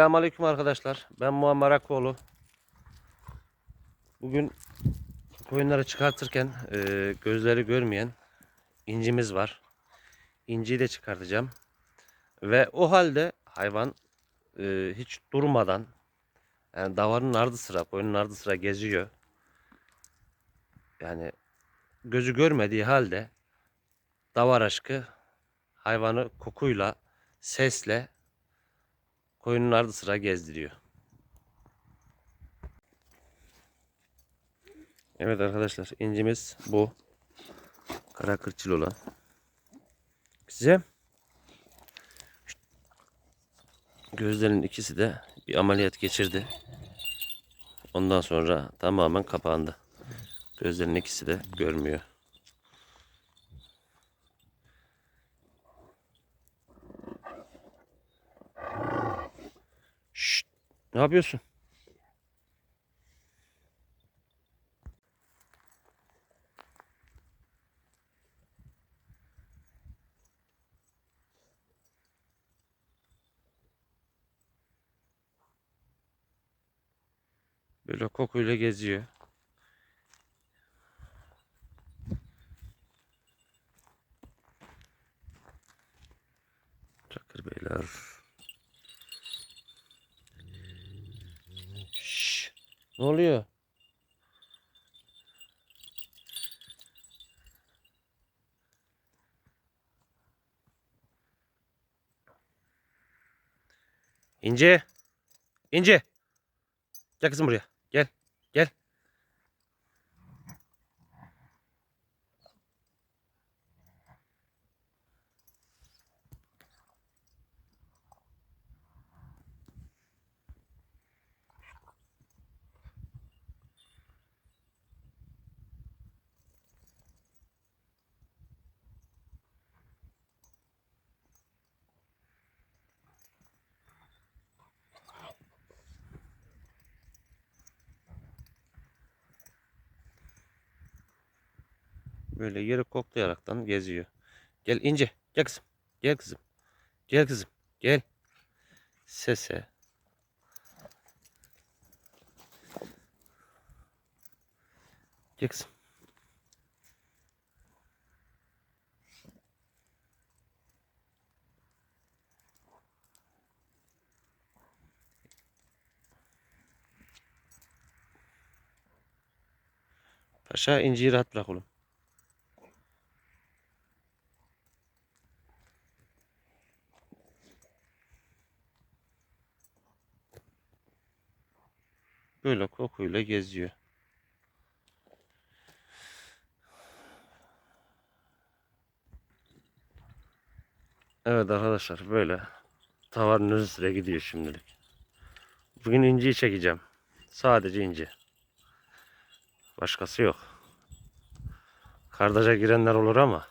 Selamünaleyküm arkadaşlar. Ben Muammer Akkoğlu. Bugün koyunları çıkartırken e, gözleri görmeyen incimiz var. İnciyi de çıkartacağım. Ve o halde hayvan e, hiç durmadan yani davarın ardı sıra, koyunun ardı sıra geziyor. Yani gözü görmediği halde davar aşkı hayvanı kokuyla, sesle koyunun ardı sıra gezdiriyor. Evet arkadaşlar incimiz bu. Kara kırçıl olan. Size gözlerin ikisi de bir ameliyat geçirdi. Ondan sonra tamamen kapandı. Gözlerin ikisi de görmüyor. Ne yapıyorsun? Böyle kokuyla geziyor. Çakır beyler. Ne oluyor? İnce. İnce. Gel kızım buraya. Gel. Gel. Böyle yeri koklayaraktan geziyor. Gel ince. Gel kızım. Gel kızım. Gel kızım. Gel. Sese. Gel kızım. Paşa inciyi rahat bırak oğlum. Böyle kokuyla geziyor. Evet arkadaşlar böyle tavanın üstüne gidiyor şimdilik. Bugün inciyi çekeceğim. Sadece inci. Başkası yok. Kardaca girenler olur ama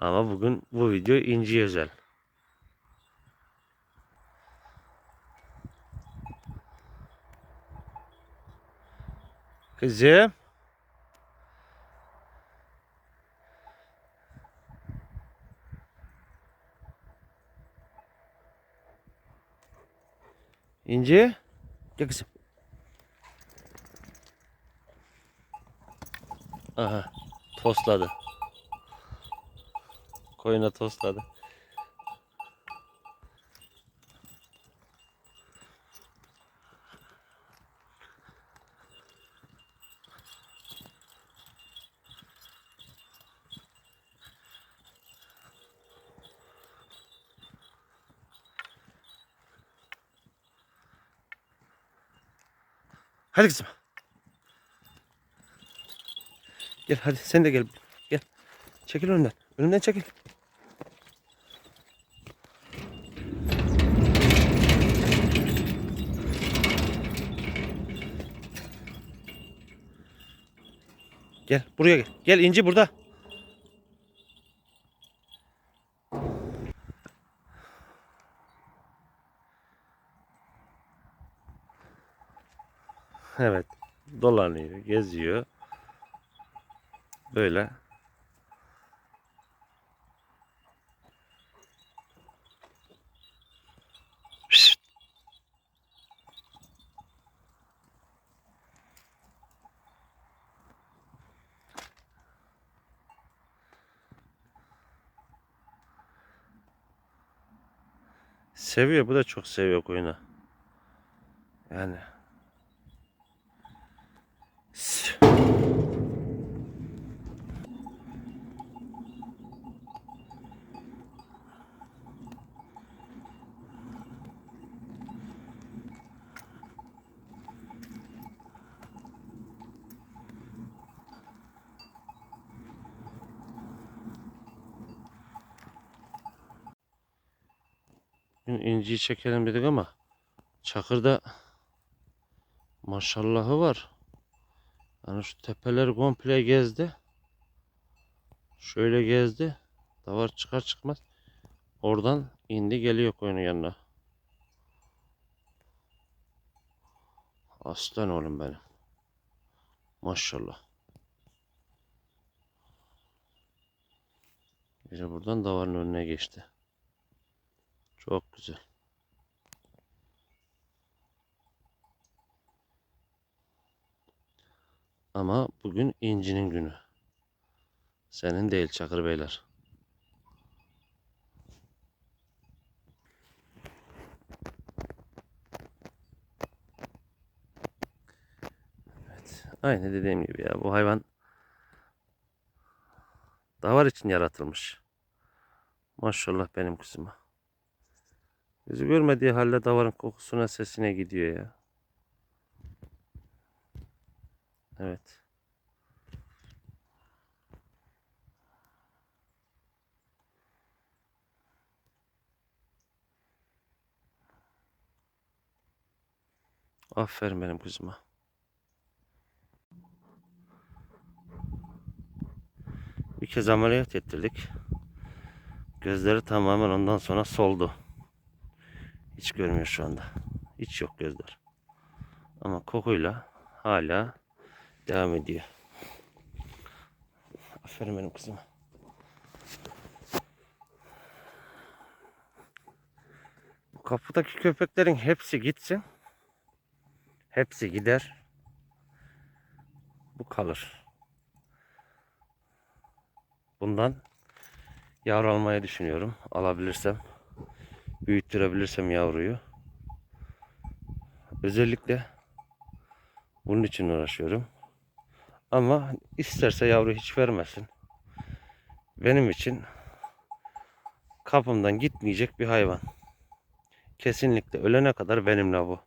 ama bugün bu video inci özel. Kızım. İnci. Gel kızım. Aha. Tosladı. Koyuna tosladı. Hadi kızım. Gel hadi sen de gel. Gel. Çekil önümden. Önümden çekil. Gel buraya gel. Gel inci burada. Evet. Dolanıyor, geziyor. Böyle. Seviyor. Bu da çok seviyor koyunu. Yani Bugün inciyi çekelim dedik ama Çakır'da maşallahı var. Yani şu tepeleri komple gezdi. Şöyle gezdi. Davar çıkar çıkmaz. Oradan indi geliyor koyunun yanına. Aslan oğlum benim. Maşallah. Biri buradan davarın önüne geçti. Çok güzel. Ama bugün incinin günü. Senin değil Çakır Beyler. Evet. Aynı dediğim gibi ya. Bu hayvan davar için yaratılmış. Maşallah benim kızıma. Bizi görmediği halde davarın kokusuna sesine gidiyor ya. Evet. Aferin benim kızıma. Bir kez ameliyat ettirdik. Gözleri tamamen ondan sonra soldu. Hiç görmüyor şu anda. Hiç yok gözler. Ama kokuyla hala devam ediyor. Aferin benim kızıma. Bu kapıdaki köpeklerin hepsi gitsin. Hepsi gider. Bu kalır. Bundan yavru almayı düşünüyorum. Alabilirsem. Büyüttürebilirsem yavruyu. Özellikle bunun için uğraşıyorum. Ama isterse yavru hiç vermesin. Benim için kapımdan gitmeyecek bir hayvan. Kesinlikle ölene kadar benimle bu.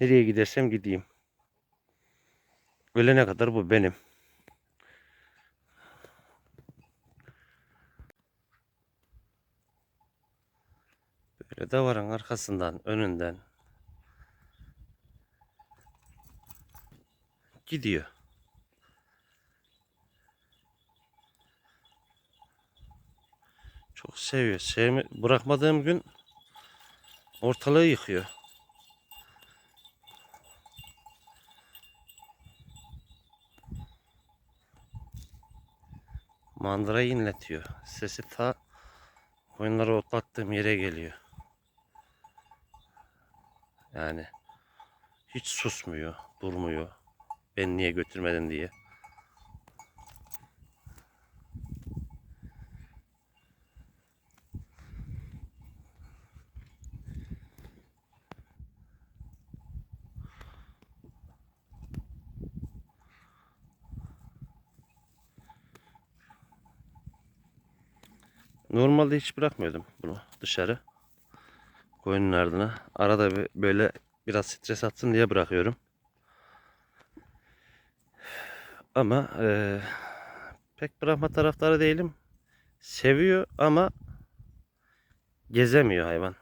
Nereye gidersem gideyim. Ölene kadar bu benim. Böyle davarın arkasından, önünden gidiyor. Çok seviyor. Sevme, bırakmadığım gün ortalığı yıkıyor. Mandırayı inletiyor. Sesi ta koyunları otlattığım yere geliyor. Yani hiç susmuyor, durmuyor. Ben niye götürmedin diye. Normalde hiç bırakmıyordum bunu dışarı. Koyunun ardına. Arada bir- böyle biraz stres atsın diye bırakıyorum. Ama eee, pek bırakma taraftarı değilim. Seviyor ama gezemiyor hayvan.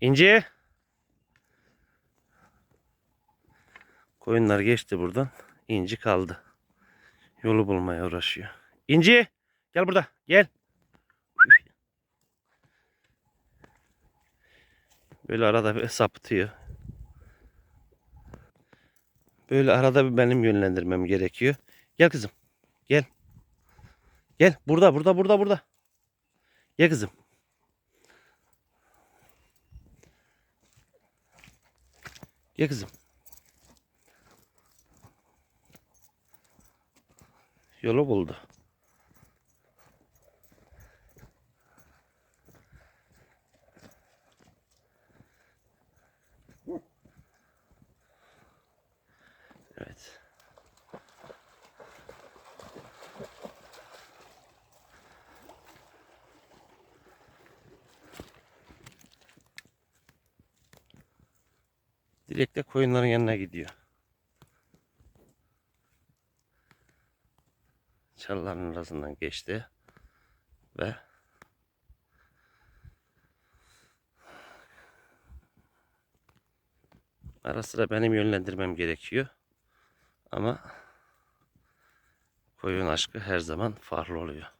İnci. Koyunlar geçti buradan. İnci kaldı. Yolu bulmaya uğraşıyor. İnci gel burada gel. Böyle arada bir sapıtıyor. Böyle arada bir benim yönlendirmem gerekiyor. Gel kızım. Gel. Gel. Burada, burada, burada, burada. Gel kızım. Gel kızım. Yolu buldu. Direkt koyunların yanına gidiyor. Çalıların arasından geçti. Ve ara sıra benim yönlendirmem gerekiyor. Ama koyun aşkı her zaman farklı oluyor.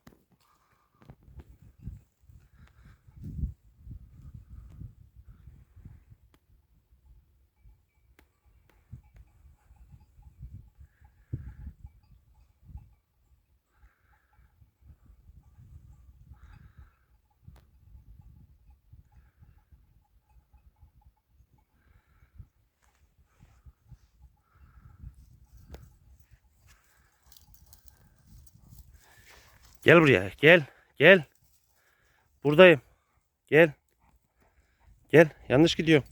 Gel buraya. Gel. Gel. Buradayım. Gel. Gel. Yanlış gidiyorum.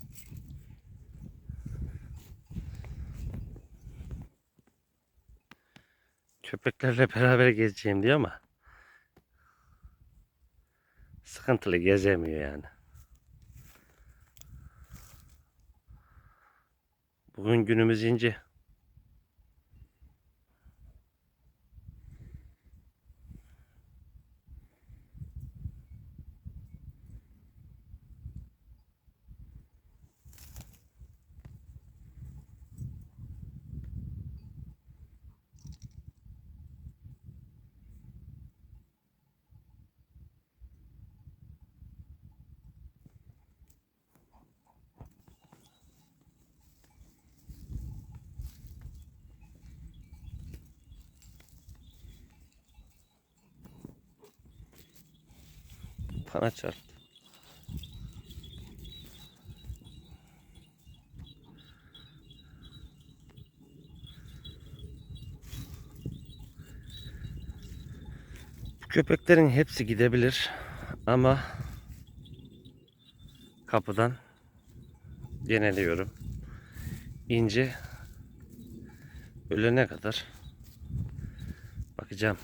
Köpeklerle beraber gezeceğim diyor ama sıkıntılı gezemiyor yani. Bugün günümüz ince. Bana çarptı. Köpeklerin hepsi gidebilir ama kapıdan yeniliyorum. İnce ölene kadar bakacağım.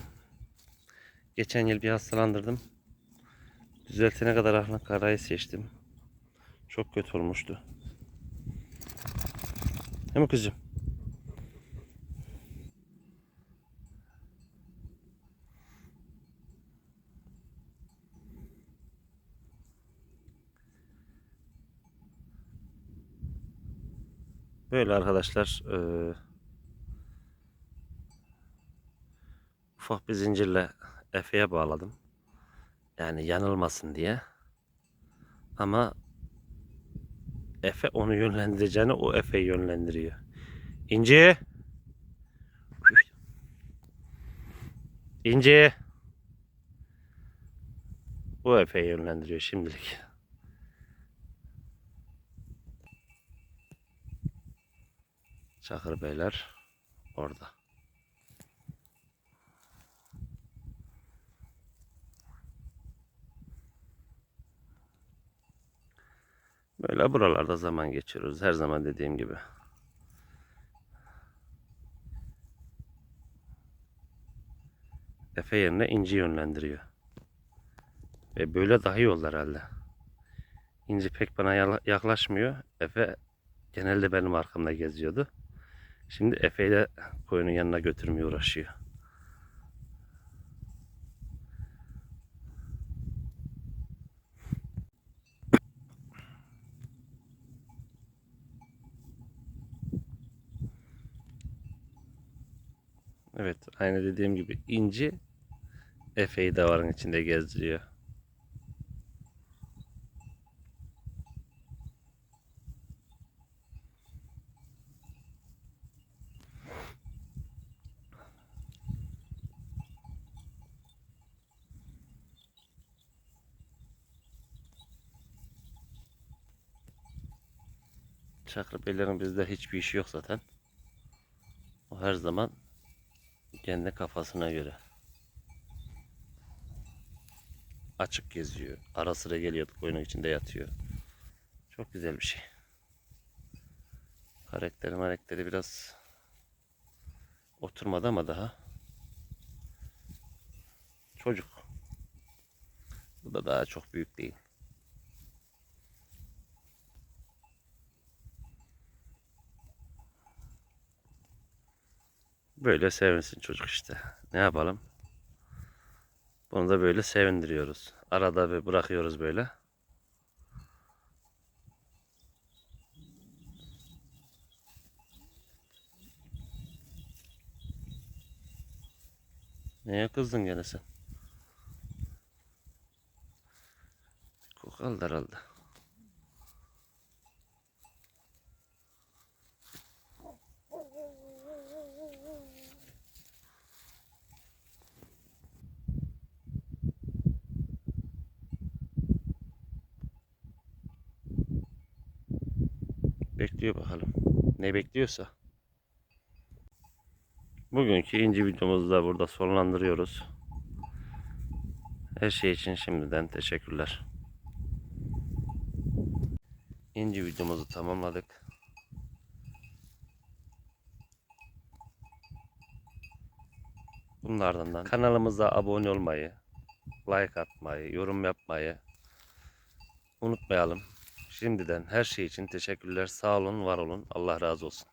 Geçen yıl bir hastalandırdım. Düzeltene kadar ahlak karayı seçtim. Çok kötü olmuştu. Değil mi kızım? Böyle arkadaşlar eee, ufak bir zincirle Efe'ye bağladım. Yani yanılmasın diye. Ama Efe onu yönlendireceğini o Efe'yi yönlendiriyor. İnci. İnci. O Efe'yi yönlendiriyor şimdilik. Çakır Beyler orada. Böyle buralarda zaman geçiriyoruz. Her zaman dediğim gibi. Efe yerine İnci yönlendiriyor. Ve böyle daha iyi oldu herhalde. İnci pek bana yaklaşmıyor. Efe genelde benim arkamda geziyordu. Şimdi Efe'yi de koyunun yanına götürmeye uğraşıyor. Evet, aynı dediğim gibi İnci Efe'yi davarın içinde gezdiriyor. Beylerin bizde hiçbir işi yok zaten. O her zaman kendi kafasına göre. Açık geziyor. Ara sıra geliyor koyunun içinde yatıyor. Çok güzel bir şey. Karakteri karakteri biraz oturmadı ama daha çocuk. Bu da daha çok büyük değil. Böyle sevinsin çocuk işte. Ne yapalım? Bunu da böyle sevindiriyoruz. Arada bir bırakıyoruz böyle. Neye kızdın gene sen? Koku aldı Ne bekliyorsa. Bugünkü inci videomuzu da burada sonlandırıyoruz. Her şey için şimdiden teşekkürler. İnci videomuzu tamamladık. Bunun ardından kanalımıza abone olmayı, like atmayı, yorum yapmayı unutmayalım. Şimdiden her şey için teşekkürler. Sağ olun, var olun. Allah razı olsun.